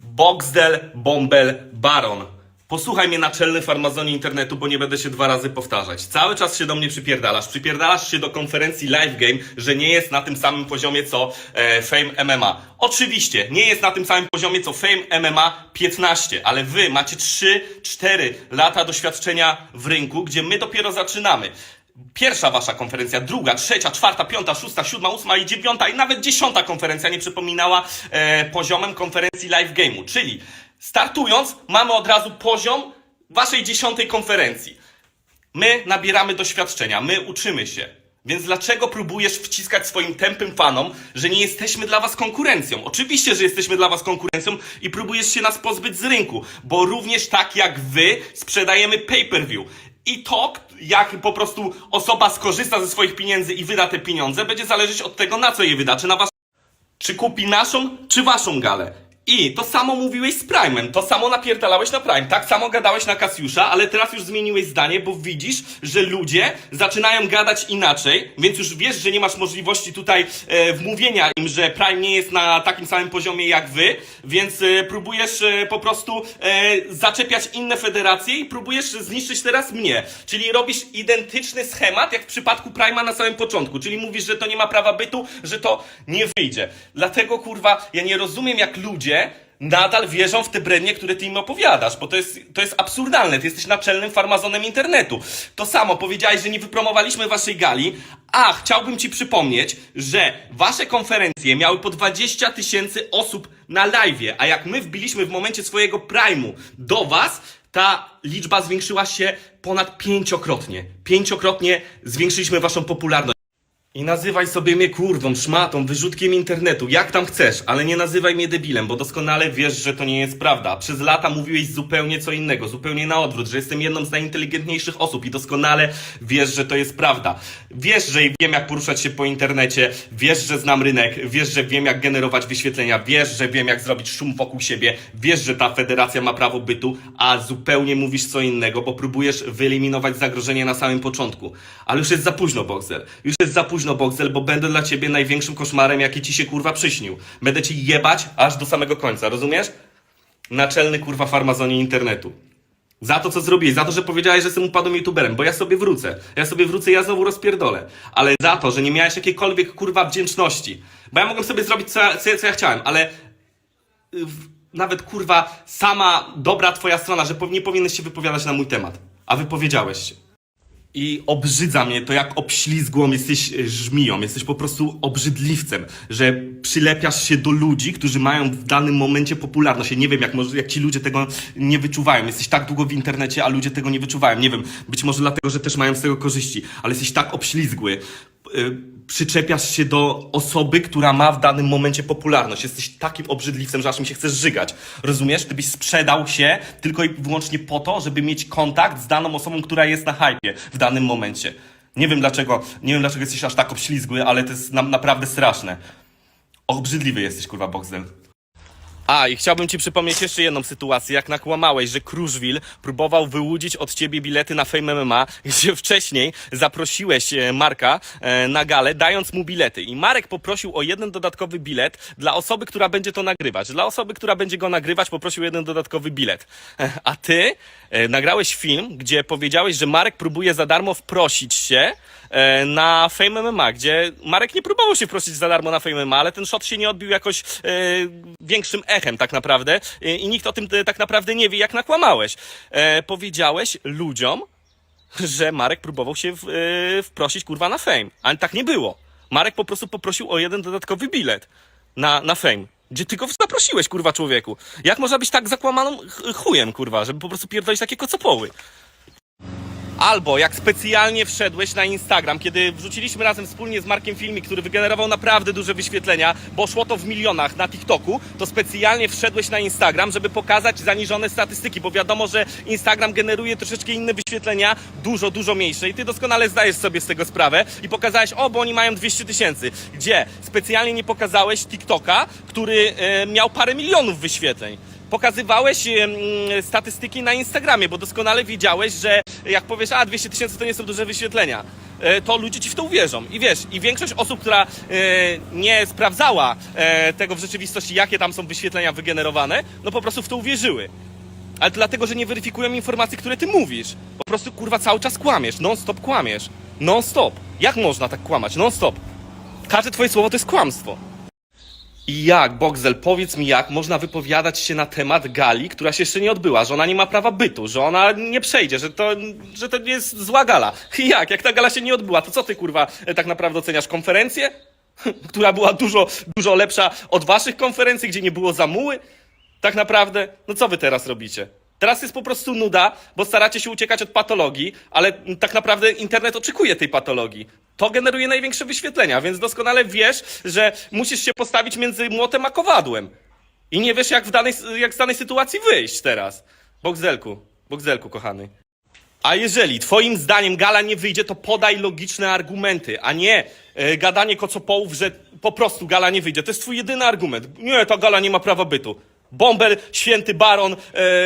Boxdel, Bombel, Baron. Posłuchaj mnie naczelny farmazonie internetu, bo nie będę się dwa razy powtarzać. Cały czas się do mnie przypierdalasz. Przypierdalasz się do konferencji Live Game, że nie jest na tym samym poziomie co e, Fame MMA. Oczywiście, nie jest na tym samym poziomie co Fame MMA 15, ale wy macie 3-4 lata doświadczenia w rynku, gdzie my dopiero zaczynamy. Pierwsza wasza konferencja, druga, trzecia, czwarta, piąta, szósta, siódma, ósma i dziewiąta i nawet dziesiąta konferencja nie przypominała e, poziomem konferencji live game'u. Czyli startując, mamy od razu poziom waszej dziesiątej konferencji. My nabieramy doświadczenia, my uczymy się. Więc dlaczego próbujesz wciskać swoim tępym fanom, że nie jesteśmy dla was konkurencją? Oczywiście, że jesteśmy dla was konkurencją i próbujesz się nas pozbyć z rynku, bo również tak jak wy sprzedajemy pay-per-view. I to, jak po prostu osoba skorzysta ze swoich pieniędzy i wyda te pieniądze, będzie zależeć od tego, na co je wyda. Czy na was czy kupi naszą, czy waszą galę. I to samo mówiłeś z Prime'em, to samo napierdalałeś na Prime, tak samo gadałeś na Kasiusza, ale teraz już zmieniłeś zdanie, bo widzisz, że ludzie zaczynają gadać inaczej, więc już wiesz, że nie masz możliwości tutaj e, wmówienia im, że Prime nie jest na takim samym poziomie jak wy, więc e, próbujesz e, po prostu e, zaczepiać inne federacje i próbujesz zniszczyć teraz mnie. Czyli robisz identyczny schemat jak w przypadku Prime'a na samym początku, czyli mówisz, że to nie ma prawa bytu, że to nie wyjdzie. Dlatego kurwa, ja nie rozumiem jak ludzie nadal wierzą w te brednie, które ty im opowiadasz, bo to jest, to jest absurdalne. Ty jesteś naczelnym farmazonem internetu. To samo powiedziałeś, że nie wypromowaliśmy waszej gali, a chciałbym ci przypomnieć, że wasze konferencje miały po 20 tysięcy osób na live, a jak my wbiliśmy w momencie swojego prime'u do was, ta liczba zwiększyła się ponad pięciokrotnie. Pięciokrotnie zwiększyliśmy waszą popularność. I nazywaj sobie mnie kurwą, szmatą, wyrzutkiem internetu, jak tam chcesz, ale nie nazywaj mnie debilem, bo doskonale wiesz, że to nie jest prawda. Przez lata mówiłeś zupełnie co innego, zupełnie na odwrót, że jestem jedną z najinteligentniejszych osób i doskonale wiesz, że to jest prawda. Wiesz, że wiem jak poruszać się po internecie, wiesz, że znam rynek, wiesz, że wiem jak generować wyświetlenia, wiesz, że wiem jak zrobić szum wokół siebie, wiesz, że ta federacja ma prawo bytu, a zupełnie mówisz co innego, bo próbujesz wyeliminować zagrożenie na samym początku. Ale już jest za późno, Boxer. Już jest za późno, Boxel, bo będę dla ciebie największym koszmarem, jaki ci się kurwa przyśnił. Będę ci jebać aż do samego końca, rozumiesz? Naczelny kurwa farmazonie internetu. Za to, co zrobiłeś, za to, że powiedziałeś, że jestem upadłym youtuberem, bo ja sobie wrócę. Ja sobie wrócę, ja znowu rozpierdolę. Ale za to, że nie miałeś jakiejkolwiek kurwa wdzięczności. Bo ja mogłem sobie zrobić, co ja, co, co ja chciałem, ale y, w- nawet kurwa sama dobra twoja strona, że nie powinieneś się wypowiadać na mój temat. A wypowiedziałeś się. I obrzydza mnie to, jak obślizgłą jesteś e, żmiją, jesteś po prostu obrzydliwcem, że przylepiasz się do ludzi, którzy mają w danym momencie popularność. Ja nie wiem, jak, może, jak ci ludzie tego nie wyczuwają. Jesteś tak długo w internecie, a ludzie tego nie wyczuwają. Nie wiem, być może dlatego, że też mają z tego korzyści, ale jesteś tak obślizgły. Przyczepiasz się do osoby, która ma w danym momencie popularność. Jesteś takim obrzydliwcem, że aż mi się chcesz żygać. Rozumiesz? Ty byś sprzedał się tylko i wyłącznie po to, żeby mieć kontakt z daną osobą, która jest na hypie w danym momencie. Nie wiem dlaczego, nie wiem dlaczego jesteś aż tak obślizgły, ale to jest na, naprawdę straszne. Obrzydliwy jesteś, kurwa, Boxdel. A, i chciałbym ci przypomnieć jeszcze jedną sytuację, jak nakłamałeś, że Kruszwil próbował wyłudzić od ciebie bilety na Fame MMA, gdzie wcześniej zaprosiłeś e, Marka e, na galę, dając mu bilety. I Marek poprosił o jeden dodatkowy bilet dla osoby, która będzie to nagrywać. Dla osoby, która będzie go nagrywać, poprosił jeden dodatkowy bilet. A ty e, nagrałeś film, gdzie powiedziałeś, że Marek próbuje za darmo wprosić się na Fame MMA, gdzie Marek nie próbował się prosić za darmo na Fame MMA, ale ten shot się nie odbił jakoś e, większym echem tak naprawdę e, i nikt o tym e, tak naprawdę nie wie, jak nakłamałeś. E, powiedziałeś ludziom, że Marek próbował się e, wprosić kurwa na Fame, ale tak nie było. Marek po prostu poprosił o jeden dodatkowy bilet na, na Fame. Gdzie ty go zaprosiłeś, kurwa, człowieku? Jak można być tak zakłamaną ch- chujem, kurwa, żeby po prostu pierdolić takie kocopoły? Albo jak specjalnie wszedłeś na Instagram, kiedy wrzuciliśmy razem wspólnie z Markiem filmik, który wygenerował naprawdę duże wyświetlenia, bo szło to w milionach na TikToku, to specjalnie wszedłeś na Instagram, żeby pokazać zaniżone statystyki, bo wiadomo, że Instagram generuje troszeczkę inne wyświetlenia, dużo, dużo mniejsze. I ty doskonale zdajesz sobie z tego sprawę i pokazałeś, o, bo oni mają 200 tysięcy, gdzie specjalnie nie pokazałeś TikToka, który e, miał parę milionów wyświetleń pokazywałeś statystyki na Instagramie, bo doskonale wiedziałeś, że jak powiesz, a 200 tysięcy to nie są duże wyświetlenia. e, to ludzie ci w to uwierzą. I wiesz, i większość osób, która e, nie sprawdzała e, tego w rzeczywistości, jakie tam są wyświetlenia wygenerowane, no po prostu w to uwierzyły. Ale to dlatego, że nie weryfikują informacji, które ty mówisz. Po prostu kurwa cały czas kłamiesz, non-stop kłamiesz. Non-stop. Jak można tak kłamać? Non-stop. Każde twoje słowo to jest kłamstwo. I jak, Boxel, powiedz mi jak można wypowiadać się na temat gali, która się jeszcze nie odbyła, że ona nie ma prawa bytu, że ona nie przejdzie, że to, że to jest zła gala. I jak, jak ta gala się nie odbyła, to co ty kurwa e, tak naprawdę oceniasz konferencję? która była dużo, dużo lepsza od waszych konferencji, gdzie nie było zamuły? Tak naprawdę, no co wy teraz robicie? Teraz jest po prostu nuda, bo staracie się uciekać od patologii, ale tak naprawdę internet oczekuje tej patologii. To generuje największe wyświetlenia, więc doskonale wiesz, że musisz się postawić między młotem a kowadłem. I nie wiesz, jak, w danej, jak z danej sytuacji wyjść teraz. Bogzelku, Bogzelku, kochany. A jeżeli twoim zdaniem gala nie wyjdzie, to podaj logiczne argumenty, a nie e, gadanie kocopołów, że po prostu gala nie wyjdzie. To jest twój jedyny argument. Nie, ta gala nie ma prawa bytu. Bąbel, święty baron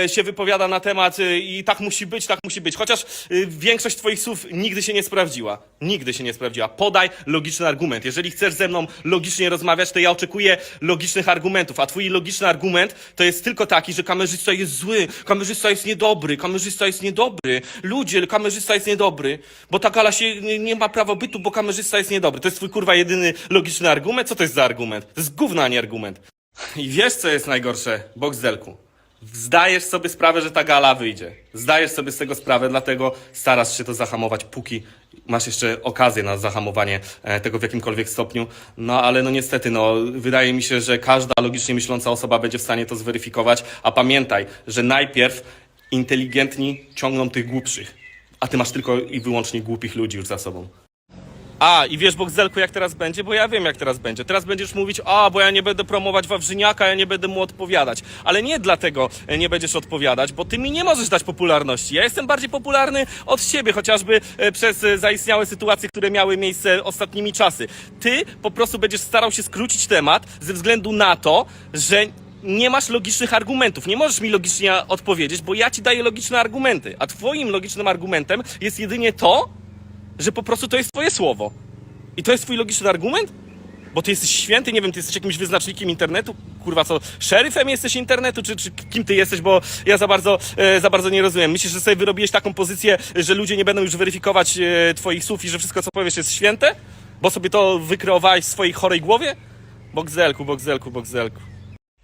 e, się wypowiada na temat e, i tak musi być, tak musi być. Chociaż e, większość twoich słów nigdy się nie sprawdziła. Nigdy się nie sprawdziła. Podaj logiczny argument. Jeżeli chcesz ze mną logicznie rozmawiać, to ja oczekuję logicznych argumentów. A twój logiczny argument to jest tylko taki, że kamerzysta jest zły, kamerzysta jest niedobry, kamerzysta jest niedobry. Ludzie, kamerzysta jest niedobry, bo ta gala się nie, nie ma prawa bytu, bo kamerzysta jest niedobry. To jest twój kurwa jedyny logiczny argument? Co to jest za argument? To jest gówno, a nie argument. I wiesz, co jest najgorsze, Boxdelku? Zdajesz sobie sprawę, że ta gala wyjdzie. Zdajesz sobie z tego sprawę, dlatego starasz się to zahamować, póki masz jeszcze okazję na zahamowanie e, tego w jakimkolwiek stopniu. No ale no niestety, no wydaje mi się, że każda logicznie myśląca osoba będzie w stanie to zweryfikować. A pamiętaj, że najpierw inteligentni ciągną tych głupszych. A ty masz tylko i wyłącznie głupich ludzi już za sobą. A, i wiesz, Bogzelku, jak teraz będzie? Bo ja wiem, jak teraz będzie. Teraz będziesz mówić, a, bo ja nie będę promować Wawrzyniaka, ja nie będę mu odpowiadać. Ale nie dlatego e, nie będziesz odpowiadać, bo ty mi nie możesz dać popularności. Ja jestem bardziej popularny od ciebie, chociażby e, przez e, zaistniałe sytuacje, które miały miejsce ostatnimi czasy. Ty po prostu będziesz starał się skrócić temat ze względu na to, że nie masz logicznych argumentów. Nie możesz mi logicznie odpowiedzieć, bo ja ci daję logiczne argumenty. A twoim logicznym argumentem jest jedynie to, że po prostu to jest twoje słowo. I to jest twój logiczny argument? Bo ty jesteś święty, nie wiem, ty jesteś jakimś wyznacznikiem internetu? Kurwa, co, szeryfem jesteś internetu, czy, czy kim ty jesteś, bo ja za bardzo, e, za bardzo nie rozumiem. Myślisz, że sobie wyrobiłeś taką pozycję, że ludzie nie będą już weryfikować e, twoich słów i że wszystko, co powiesz, jest święte? Bo sobie to wykreowałeś w swojej chorej głowie? Bogzelku, Bogzelku, Bogzelku.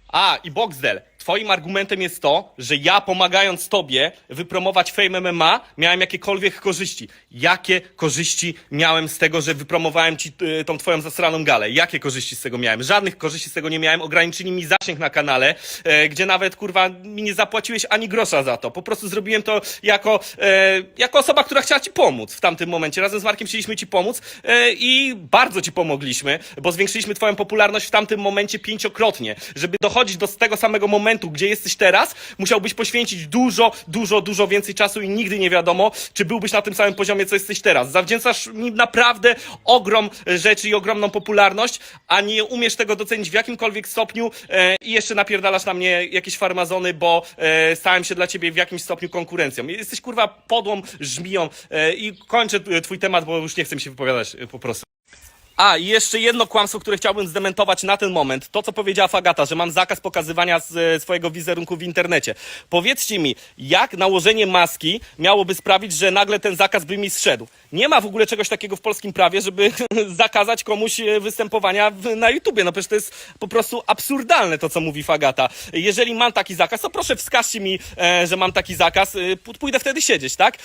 A, i Boxdel, twoim argumentem jest to, że ja pomagając tobie wypromować Fame MMA miałem jakiekolwiek korzyści. Jakie korzyści miałem z tego, że wypromowałem ci y, tą twoją zasraną galę? Jakie korzyści z tego miałem? Żadnych korzyści z tego nie miałem. Ograniczyli mi zasięg na kanale, e, gdzie nawet kurwa mi nie zapłaciłeś ani grosza za to. Po prostu zrobiłem to jako, e, jako osoba, która chciała ci pomóc w tamtym momencie. Razem z Markiem chcieliśmy ci pomóc e, i bardzo ci pomogliśmy, bo zwiększyliśmy twoją popularność w tamtym momencie pięciokrotnie. Żeby dochodzić do tego samego momentu, gdzie jesteś teraz, musiałbyś poświęcić dużo, dużo, dużo więcej czasu i nigdy nie wiadomo, czy byłbyś na tym samym poziomie, co jesteś teraz. Zawdzięczasz mi naprawdę ogrom rzeczy i ogromną popularność, a nie umiesz tego docenić w jakimkolwiek stopniu e, i jeszcze napierdalasz na mnie jakieś farmazony, bo e, stałem się dla ciebie w jakimś stopniu konkurencją. Jesteś kurwa podłą żmiją e, i kończę e, twój temat, bo już nie chcę mi się wypowiadać e, po prostu. A, i jeszcze jedno kłamstwo, które chciałbym zdementować na ten moment. To, co powiedziała Fagata, że mam zakaz pokazywania z, e, swojego wizerunku w internecie. Powiedzcie mi, jak nałożenie maski miałoby sprawić, że nagle ten zakaz by mi zszedł? Nie ma w ogóle czegoś takiego w polskim prawie, żeby zakazać komuś e, występowania na YouTubie. No przecież to jest po prostu absurdalne to, co mówi Fagata. Jeżeli mam taki zakaz, to proszę wskażcie mi, e, że mam taki zakaz. Pójdę wtedy siedzieć, tak?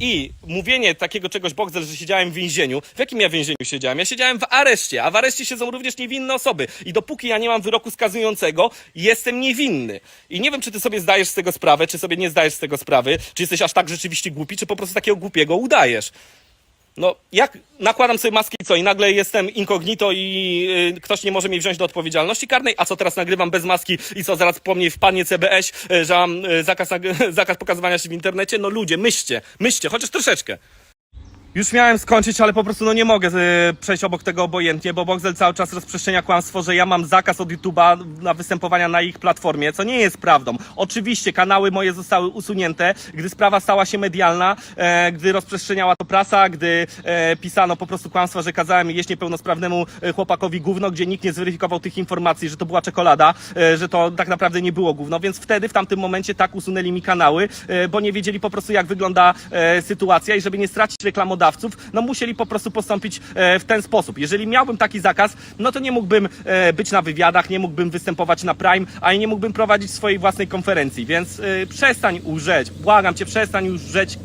I mówienie takiego czegoś, Bogdel, że siedziałem w więzieniu. W jakim ja więzieniu siedziałem? Ja siedziałem w areszcie, a w areszcie siedzą również niewinne osoby. I dopóki ja nie mam wyroku skazującego, jestem niewinny. I nie wiem, czy ty sobie zdajesz z tego sprawę, czy sobie nie zdajesz z tego sprawy, czy jesteś aż tak rzeczywiście głupi, czy po prostu takiego głupiego udajesz. No, jak nakładam sobie maskę i co, i nagle jestem incognito i y, ktoś nie może mnie wziąć do odpowiedzialności karnej, a co teraz nagrywam bez maski i co, zaraz po mnie wpadnie CBS, y, że mam y, zakaz, nag- zakaz pokazywania się w internecie? No ludzie, myślcie, myślcie, chociaż troszeczkę. Już miałem skończyć, ale po prostu no nie mogę e, przejść obok tego obojętnie, bo Boxel cały czas rozprzestrzenia kłamstwo, że ja mam zakaz od YouTube'a na występowania na ich platformie, co nie jest prawdą. Oczywiście kanały moje zostały usunięte, gdy sprawa stała się medialna, e, gdy rozprzestrzeniała to prasa, gdy e, pisano po prostu kłamstwa, że kazałem jeść niepełnosprawnemu e, chłopakowi gówno, gdzie nikt nie zweryfikował tych informacji, że to była czekolada, e, że to tak naprawdę nie było gówno, więc wtedy w tamtym momencie tak usunęli mi kanały, e, bo nie wiedzieli po prostu jak wygląda e, sytuacja i żeby nie stracić reklamodawców, no musieli po prostu postąpić e, w ten sposób. Jeżeli miałbym taki zakaz, no to nie mógłbym e, być na wywiadach, nie mógłbym występować na Prime, a i nie mógłbym prowadzić swojej własnej konferencji, więc e, przestań urzeć, błagam cię, przestań już rzeć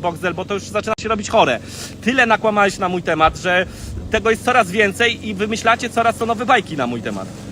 Boxel, bo to już zaczyna się robić chore. Tyle nakłamałeś na mój temat, że tego jest coraz więcej i wymyślacie coraz to nowe bajki na mój temat.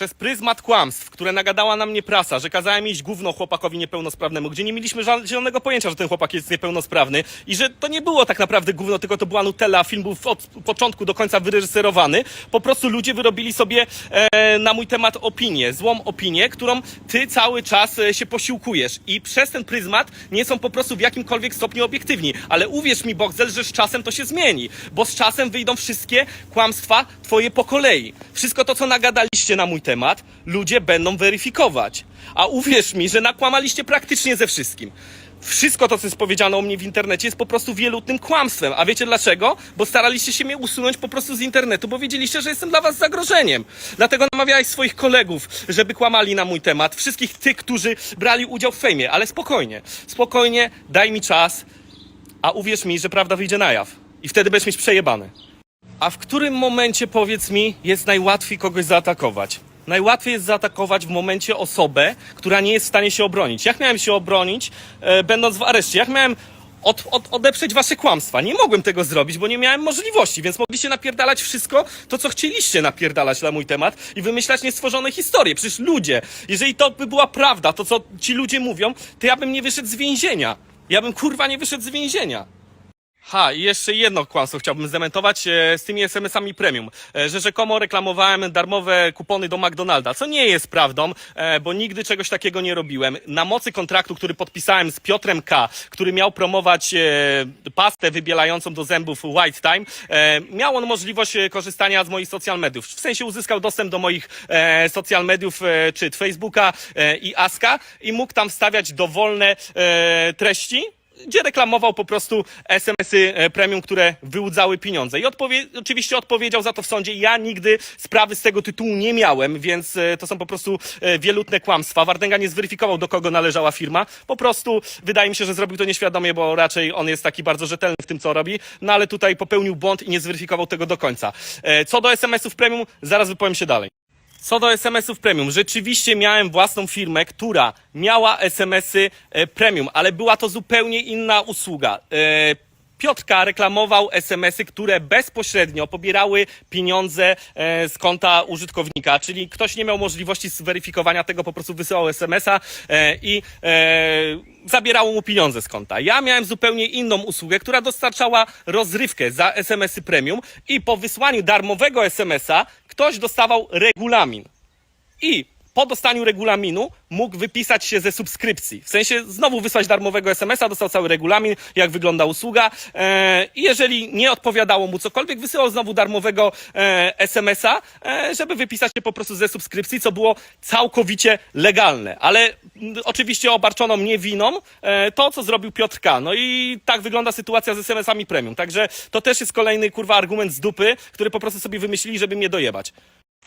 Przez pryzmat kłamstw, które nagadała na mnie prasa, że kazałem iść gówno chłopakowi niepełnosprawnemu, gdzie nie mieliśmy ża- zielonego pojęcia, że ten chłopak jest niepełnosprawny i że to nie było tak naprawdę gówno, tylko to była Nutella, film był od początku do końca wyreżyserowany. Po prostu ludzie wyrobili sobie e, na mój temat opinię, złą opinię, którą ty cały czas e, się posiłkujesz i przez ten pryzmat nie są po prostu w jakimkolwiek stopniu obiektywni. Ale uwierz mi, Boxel, że z czasem to się zmieni, bo z czasem wyjdą wszystkie kłamstwa twoje po kolei. Wszystko to, co nagadaliście na mój temat, ludzie będą weryfikować. A uwierz mi, że nakłamaliście praktycznie ze wszystkim. Wszystko to, co jest powiedziane o mnie w internecie, jest po prostu wielutnym kłamstwem. A wiecie dlaczego? Bo staraliście się mnie usunąć po prostu z internetu, bo wiedzieliście, że jestem dla was zagrożeniem. Dlatego namawiałeś swoich kolegów, żeby kłamali na mój temat. Wszystkich tych, którzy brali udział w fejmie. Ale spokojnie, spokojnie, daj mi czas, a uwierz mi, że prawda wyjdzie na jaw. I wtedy będziesz mieć przejebane. A w którym momencie, powiedz mi, jest najłatwiej kogoś zaatakować? Najłatwiej jest zaatakować w momencie osobę, która nie jest w stanie się obronić. Jak miałem się obronić, e, będąc w areszcie? Jak miałem od, od, odeprzeć wasze kłamstwa? Nie mogłem tego zrobić, bo nie miałem możliwości, więc mogliście napierdalać wszystko, to co chcieliście napierdalać na mój temat i wymyślać niestworzone historie. Przecież ludzie, jeżeli to by była prawda, to co ci ludzie mówią, to ja bym nie wyszedł z więzienia. Ja bym kurwa nie wyszedł z więzienia. Ha, i jeszcze jedno kłamstwo chciałbym zdementować e, z tymi SMS-ami premium, e, że rzekomo reklamowałem darmowe kupony do McDonalda, co nie jest prawdą, e, bo nigdy czegoś takiego nie robiłem. Na mocy kontraktu, który podpisałem z Piotrem K., który miał promować e, pastę wybielającą do zębów White Time, e, miał on możliwość e, korzystania z moich social mediów. W sensie uzyskał dostęp do moich e, social mediów, e, czy Facebooka e, i Aska i mógł tam wstawiać dowolne e, treści, gdzie reklamował po prostu SMS-y e, premium, które wyłudzały pieniądze. I odpowie oczywiście odpowiedział za to w sądzie. Ja nigdy sprawy z tego tytułu nie miałem, więc e, to są po prostu e, wielutne kłamstwa. Wardęga nie zweryfikował, do kogo należała firma. Po prostu wydaje mi się, że zrobił to nieświadomie, bo raczej on jest taki bardzo rzetelny w tym, co robi. No ale tutaj popełnił błąd i nie zweryfikował tego do końca. Co do SMS-ów premium, zaraz wypowiem się dalej. Co do SMS-ów premium, rzeczywiście miałem własną firmę, która miała SMS-y e, premium, ale była to zupełnie inna usługa. Piotrka reklamował SMS-y, które bezpośrednio pobierały pieniądze e, z konta użytkownika, czyli ktoś nie miał możliwości zweryfikowania tego, po prostu wysyłał SMS-a e, i e, zabierało mu pieniądze z konta. Ja miałem zupełnie inną usługę, która dostarczała rozrywkę za SMS-y premium i po wysłaniu darmowego SMS-a ktoś dostawał regulamin. I po dostaniu regulaminu mógł wypisać się ze subskrypcji. W sensie znowu wysłać darmowego SMS-a, dostał cały regulamin, jak wygląda usługa. E, I jeżeli nie odpowiadało mu cokolwiek, wysyłał znowu darmowego e, SMS-a, e, żeby wypisać się po prostu ze subskrypcji, co było całkowicie legalne. Ale oczywiście obarczono mnie winą to, co zrobił Piotr K. No i tak wygląda sytuacja z SMS-ami premium. Także to też jest kolejny kurwa argument z dupy, który po prostu sobie wymyślili, żeby mnie dojebać.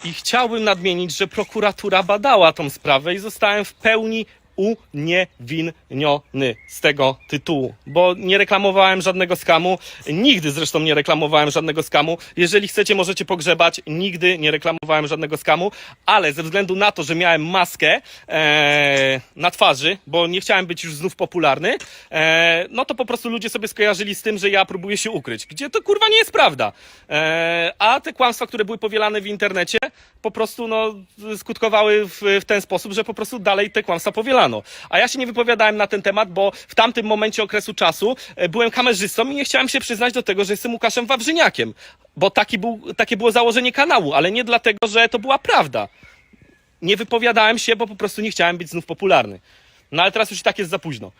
I chciałbym nadmienić, że prokuratura badała tą sprawę i zostałem w pełni uniewinniony z tego tytułu, bo nie reklamowałem żadnego skamu, nigdy zresztą nie reklamowałem żadnego skamu. Jeżeli chcecie, możecie pogrzebać, nigdy nie reklamowałem żadnego skamu, ale ze względu na to, że miałem maskę e, na twarzy, bo nie chciałem być już znów popularny, e, no to po prostu ludzie sobie skojarzyli z tym, że ja próbuję się ukryć, gdzie to kurwa nie jest prawda. E, a te kłamstwa, które były powielane w internecie, po prostu no, skutkowały w, w ten sposób, że po prostu dalej te kłamstwa powielano. A ja się nie wypowiadałem na ten temat, bo w tamtym momencie okresu czasu e, byłem kamerzystą i nie chciałem się przyznać do tego, że jestem Łukaszem Wawrzyniakiem, bo taki był, takie było założenie kanału, ale nie dlatego, że to była prawda. Nie wypowiadałem się, bo po prostu nie chciałem być znów popularny. No ale teraz już i tak jest za późno.